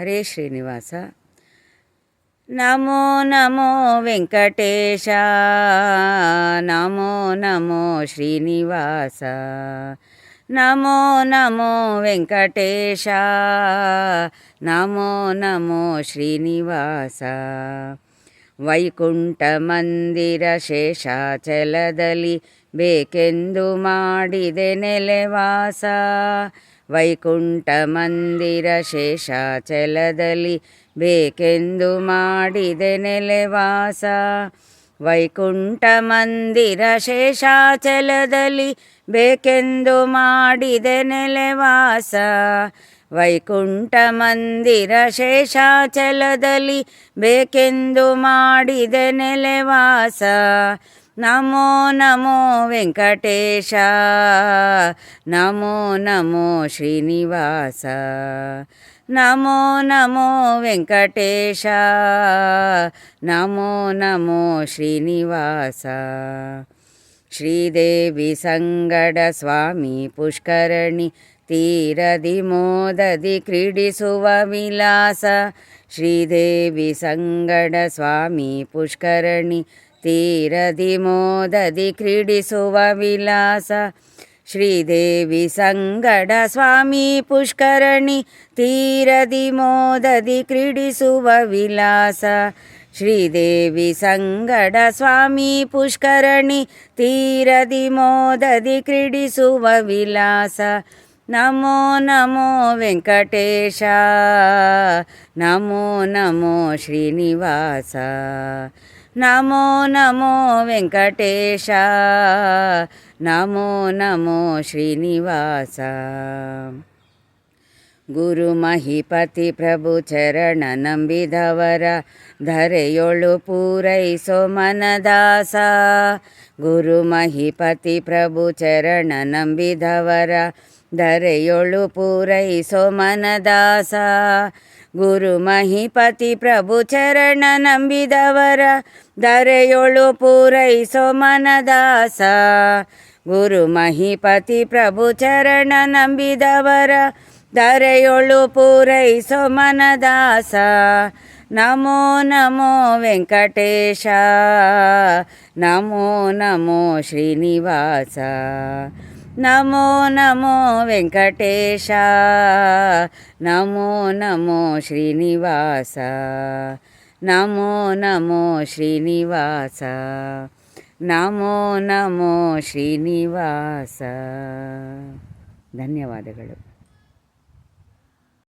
ಹರೇ ಶ್ರೀನಿವಾಸ. ನಮೋ ನಮೋ ವೆಂಕಟೇಶ. ನಮೋ ನಮೋ ಶ್ರೀನಿವಾಸ. ನಮೋ ನಮೋ ವೆಂಕಟೇಶ. ನಮೋ ನಮೋ ಶ್ರೀನಿವಾಸ. ವೈಕುಂಠ ಮಂದಿರ ಶೇಷಾಚಲದಲ್ಲಿ ಬೇಕೆಂದು ಮಾಡಿದೆ ನೆಲೆವಾಸ. ವೈಕುಂಠ ಮಂದಿರ ಶೇಷಾಚಲದಲ್ಲಿ ಬೇಕೆಂದು ಮಾಡಿದೆ ನೆಲೆವಾಸ ವೈಕುಂಠ ಮಂದಿರ ಶೇಷಾಚಲದಲ್ಲಿ ಬೇಕೆಂದು ಮಾಡಿದೆ ನೆಲೆವಾಸ ವೈಕುಂಠ ಮಂದಿರ ಶೇಷಾಚಲದಲ್ಲಿ ಬೇಕೆಂದು ಮಾಡಿದೆ ನೆಲೆವಾಸ नमो नमो वेङ्कटेश नमो नमो श्रीनिवास नमो नमो वेङ्कटेश नमो नमो श्रीनिवास। श्रीदेवि सङ्गडस्वामी पुष्करणि तीरदि मोददि क्रीडिसुव विलास क्रीडिसुवविलास श्रीदेविङ्गडस्वामी पुष्करणि ತೀರದಿ ಮೋದದಿ ಕ್ರೀಡಿಸುವ ವಿಲಾಸ ಶ್ರೀದೇವಿ ಸಂಗಡ ಸ್ವಾಮಿ ಪುಷ್ಕರಣಿ ತೀರದಿ ಮೋದದಿ ಕ್ರೀಡಿಸುವ ವಿಲಾಸ ಶ್ರೀದೇವಿ ಸಂಗಡ ಸ್ವಾಮಿ ಪುಷ್ಕರಣಿ ತೀರದಿ ಮೋದದಿ ಕ್ರೀಡಿಸುವ ವಿಲಾಸ ನಮೋ ನಮೋ ವೆಂಕಟೇಶ ನಮೋ ನಮೋ ಶ್ರೀನಿವಾಸ ನಮೋ ನಮೋ ವೆಂಕಟೇಶ ನಮೋ ನಮೋ ಶ್ರೀನಿವಾಸ ಗುರು ಮಹಿಪತಿ ಪ್ರಭು ಚರಣ ನಂಬಿದವರ ಧರೆಯೊಳು ಪೂರೈಸೋ ಮನದಾಸ ಗುರು ಮಹಿಪತಿ ಪ್ರಭು ಚರಣ ನಂಬಿದವರ ಧರೆಯೊಳು ಪೂರೈಸೋ ಮನದಾಸ. ಗುರು ಮಹಿಪತಿ ಪ್ರಭು ಚರಣ ನಂಬಿದವರ. ಧರೆಯೊಳು ಪೂರೈಸೋ ಮನದಾಸ. ಗುರು ಮಹಿಪತಿ ಪ್ರಭು ಚರಣ ನಂಬಿದವರ. ಧರೆಯೊಳು ಪೂರೈಸೋ ಮನದಾಸ. ನಮೋ ನಮೋ ವೆಂಕಟೇಶ. ನಮೋ ನಮೋ ಶ್ರೀನಿವಾಸ. ನಮೋ ನಮೋ ವೆಂಕಟೇಶ. ನಮೋ ನಮೋ ಶ್ರೀನಿವಾಸ. ನಮೋ ನಮೋ ಶ್ರೀನಿವಾಸ. ನಮೋ ನಮೋ ಶ್ರೀನಿವಾಸ. ಧನ್ಯವಾದಗಳು.